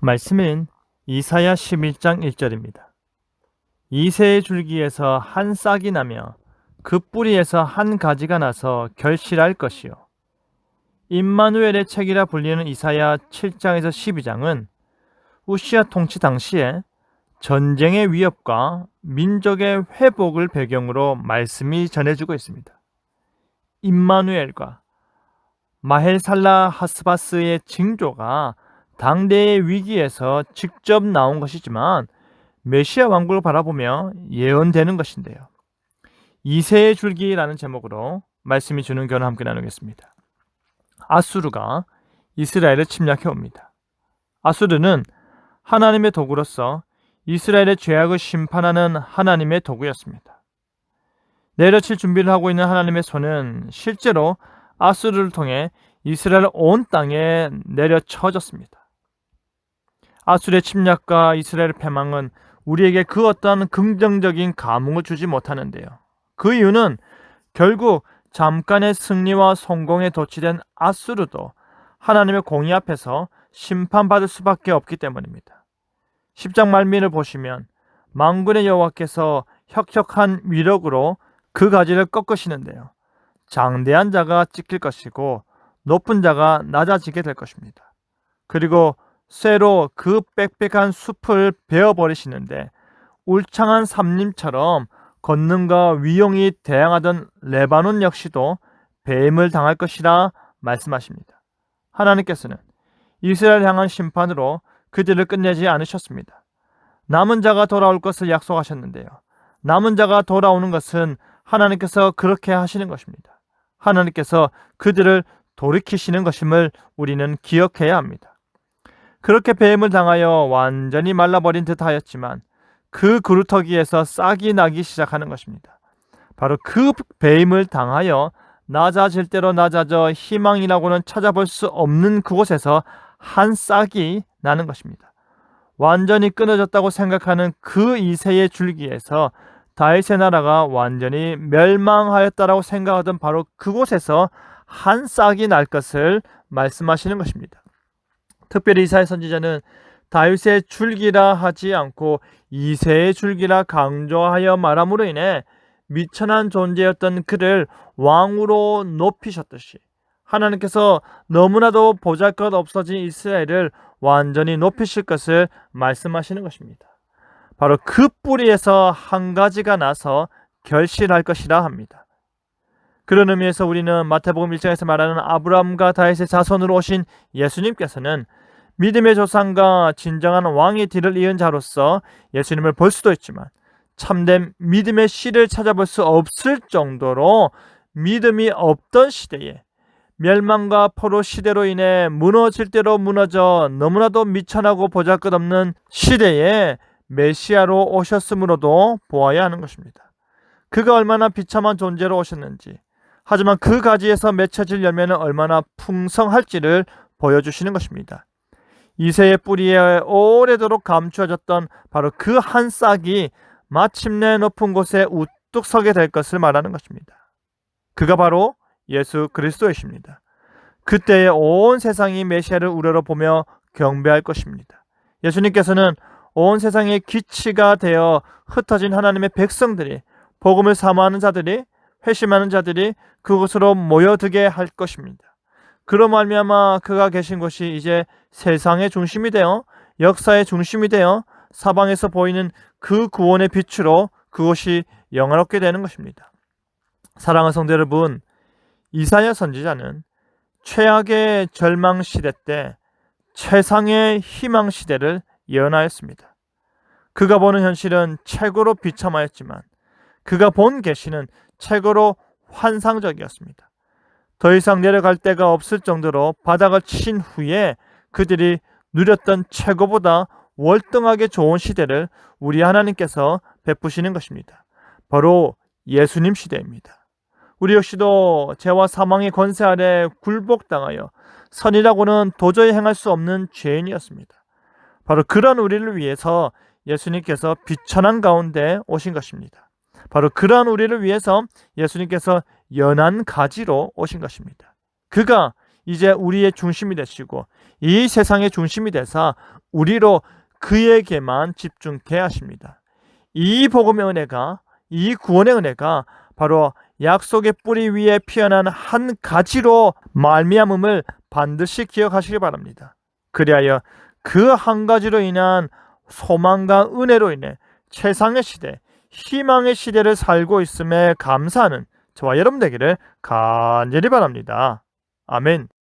말씀은 이사야 11장 1절입니다. 이새의 줄기에서 한 싹이 나며 그 뿌리에서 한 가지가 나서 결실할 것이요. 임마누엘의 책이라 불리는 이사야 7장에서 12장은 우시아 통치 당시에 전쟁의 위협과 민족의 회복을 배경으로 말씀이 전해지고 있습니다. 임마누엘과 마헬살라 하스바스의 징조가 당대의 위기에서 직접 나온 것이지만 메시아 왕국을 바라보며 예언되는 것인데요. 이세의 줄기라는 제목으로 말씀이 주는 견을 함께 나누겠습니다. 아수르가 이스라엘을 침략해 옵니다. 아수르는 하나님의 도구로서 이스라엘의 죄악을 심판하는 하나님의 도구였습니다. 내려칠 준비를 하고 있는 하나님의 손은 실제로 아수르를 통해 이스라엘 온 땅에 내려쳐졌습니다. 아수르의 침략과 이스라엘 패망은 우리에게 그 어떠한 긍정적인 감흥을 주지 못하는데요. 그 이유는 결국 잠깐의 승리와 성공에 도취된 아수르도 하나님의 공의 앞에서 심판받을 수밖에 없기 때문입니다. 10장 말미를 보시면 망군의 여호와께서 혁혁한 위력으로 그 가지를 꺾으시는데요. 장대한 자가 찍힐 것이고 높은 자가 낮아지게 될 것입니다. 그리고 쇠로 그 빽빽한 숲을 베어버리시는데 울창한 삼림처럼 권능과 위용이 대항하던 레바논 역시도 뱀을 당할 것이라 말씀하십니다. 하나님께서는 이스라엘 향한 심판으로 그들을 끝내지 않으셨습니다. 남은 자가 돌아올 것을 약속하셨는데요. 남은 자가 돌아오는 것은 하나님께서 그렇게 하시는 것입니다. 하나님께서 그들을 돌이키시는 것임을 우리는 기억해야 합니다. 그렇게 뱀을 당하여 완전히 말라버린 듯 하였지만 그 그루터기에서 싹이 나기 시작하는 것입니다. 바로 그 뱀을 당하여 낮아질 대로 낮아져 희망이라고는 찾아볼 수 없는 그곳에서 한 싹이 나는 것입니다. 완전히 끊어졌다고 생각하는 그 이세의 줄기에서 다윗의 나라가 완전히 멸망하였다라고 생각하던 바로 그곳에서 한 싹이 날 것을 말씀하시는 것입니다. 특별히 이사야 선지자는 다윗의 줄기라 하지 않고 이세의 줄기라 강조하여 말함으로 인해 미천한 존재였던 그를 왕으로 높이셨듯이 하나님께서 너무나도 보잘것 없어진 이스라엘을 완전히 높이실 것을 말씀하시는 것입니다. 바로 그 뿌리에서 한 가지가 나서 결실할 것이라 합니다. 그런 의미에서 우리는 마태복음 1장에서 말하는 아브라함과 다윗의 자손으로 오신 예수님께서는 믿음의 조상과 진정한 왕의 뒤를 이은 자로서 예수님을 볼 수도 있지만 참된 믿음의 씨를 찾아볼 수 없을 정도로 믿음이 없던 시대에 멸망과 포로 시대로 인해 무너질 대로 무너져 너무나도 미천하고 보잘것없는 시대에 메시아로 오셨으므로도 보아야 하는 것입니다. 그가 얼마나 비참한 존재로 오셨는지 하지만 그 가지에서 맺혀질 열매는 얼마나 풍성할지를 보여주시는 것입니다. 이세의 뿌리에 오래도록 감추어졌던 바로 그 한 싹이 마침내 높은 곳에 우뚝 서게 될 것을 말하는 것입니다. 그가 바로 예수 그리스도이십니다. 그때에 온 세상이 메시아를 우러러 보며 경배할 것입니다. 예수님께서는 온 세상의 기치가 되어 흩어진 하나님의 백성들이 복음을 사모하는 자들이 회심하는 자들이 그곳으로 모여들게 할 것입니다. 그로 말미암아 그가 계신 곳이 이제 세상의 중심이 되어 역사의 중심이 되어 사방에서 보이는 그 구원의 빛으로 그곳이 영화롭게 되는 것입니다. 사랑하는 성도 여러분, 이사야 선지자는 최악의 절망 시대 때 최상의 희망 시대를 예언하였습니다. 그가 보는 현실은 최고로 비참하였지만 그가 본 계시는 최고로 환상적이었습니다. 더 이상 내려갈 데가 없을 정도로 바닥을 친 후에 그들이 누렸던 최고보다 월등하게 좋은 시대를 우리 하나님께서 베푸시는 것입니다. 바로 예수님 시대입니다. 우리 역시도 죄와 사망의 권세 아래 굴복당하여 선이라고는 도저히 행할 수 없는 죄인이었습니다. 바로 그런 우리를 위해서 예수님께서 비천한 가운데 오신 것입니다. 바로 그러한 우리를 위해서 예수님께서 연한 가지로 오신 것입니다. 그가 이제 우리의 중심이 되시고 이 세상의 중심이 되사 우리로 그에게만 집중케 하십니다. 이 복음의 은혜가 이 구원의 은혜가 바로 약속의 뿌리 위에 피어난 한 가지로 말미암음을 반드시 기억하시기 바랍니다. 그리하여 그 한 가지로 인한 소망과 은혜로 인해 최상의 시대, 희망의 시대를 살고 있음에 감사하는 저와 여러분 되기를 간절히 바랍니다. 아멘.